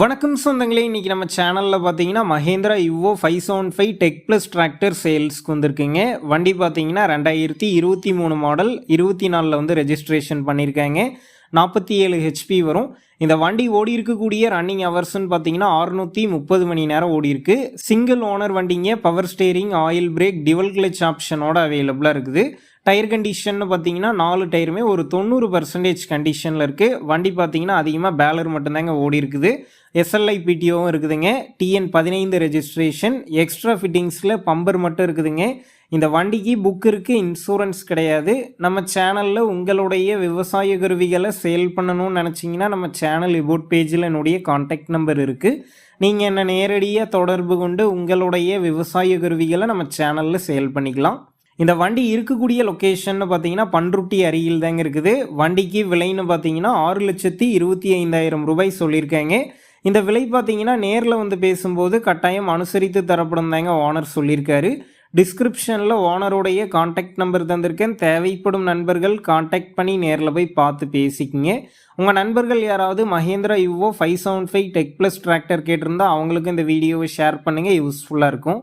வணக்கம் சொந்தங்களே இன்றைக்கி நம்ம சேனலில் பார்த்தீங்கன்னா Mahindra Yuvo five seven five tech plus tractor சேல்ஸ்க்கு வந்திருக்குங்க. வண்டி பார்த்தீங்கன்னா ரெண்டாயிரத்தி இருபத்தி மூணு மாடல் இருபத்தி நாலில் வந்து ரெஜிஸ்ட்ரேஷன் பண்ணியிருக்காங்க நாற்பத்தி ஏழு ஹெச்பி வரும். இந்த வண்டி ஓடி இருக்கக்கூடிய ரன்னிங் ஹவர்ஸ்ன்னு பார்த்தீங்கன்னா அறுநூற்றி முப்பது மணி நேரம் ஓடி இருக்கு. சிங்கிள் ஓனர் வண்டிங்க power steering oil brake dual clutch ஆப்ஷனோட அவைலபிளாக இருக்குது. டயர் கண்டிஷன் பார்த்தீங்கன்னா நாலு டயருமே ஒரு தொண்ணூறு பர்சன்டேஜ் கண்டிஷனில் இருக்குது வண்டி பார்த்தீங்கன்னா அதிகமாக பேலர் மட்டும்தாங்க ஓடி இருக்குது. எஸ்எல்ஐ பிடிஓவும் இருக்குதுங்க. டிஎன் பதினைந்து ரெஜிஸ்ட்ரேஷன் எக்ஸ்ட்ரா ஃபிட்டிங்ஸில் பம்பர் மட்டும் இருக்குதுங்க. இந்த வண்டிக்கு புக் இருக்குது இன்சூரன்ஸ் கிடையாது. நம்ம சேனலில் உங்களுடைய விவசாய கருவிகளை சேல் பண்ணணும்னு நினச்சிங்கன்னா நம்ம சேனல் இபோட் பேஜில் என்னுடைய காண்டாக்ட் நம்பர் இருக்குது நீங்கள் என்னை நேரடியாக தொடர்பு கொண்டு உங்களுடைய விவசாய கருவிகளை நம்ம சேனலில் சேல் பண்ணிக்கலாம். இந்த வண்டி இருக்கக்கூடிய லொக்கேஷன் பார்த்தீங்கன்னா பன்ருட்டி அருகில் தாங்க இருக்குது. வண்டிக்கு விலைன்னு பார்த்தீங்கன்னா ஆறு லட்சத்தி இருபத்தி ஐந்தாயிரம் ரூபாய் சொல்லியிருக்காங்க. இந்த விலை பார்த்தீங்கன்னா நேரில் வந்து பேசும்போது கட்டாயம் அனுசரித்து தரப்படும் தாங்க ஓனர் சொல்லியிருக்காரு. டிஸ்கிரிப்ஷனில் ஓனருடைய காண்டாக்ட் நம்பர் தந்திருக்கேன். தேவைப்படும் நண்பர்கள் காண்டாக்ட் பண்ணி நேரில் போய் பார்த்து பேசிக்கிங்க. உங்கள் நண்பர்கள் யாராவது Mahindra Yuvo five seven five tech plus tractor கேட்டிருந்தா அவங்களுக்கு இந்த வீடியோவை ஷேர் பண்ணுங்கள் யூஸ்ஃபுல்லாக இருக்கும்.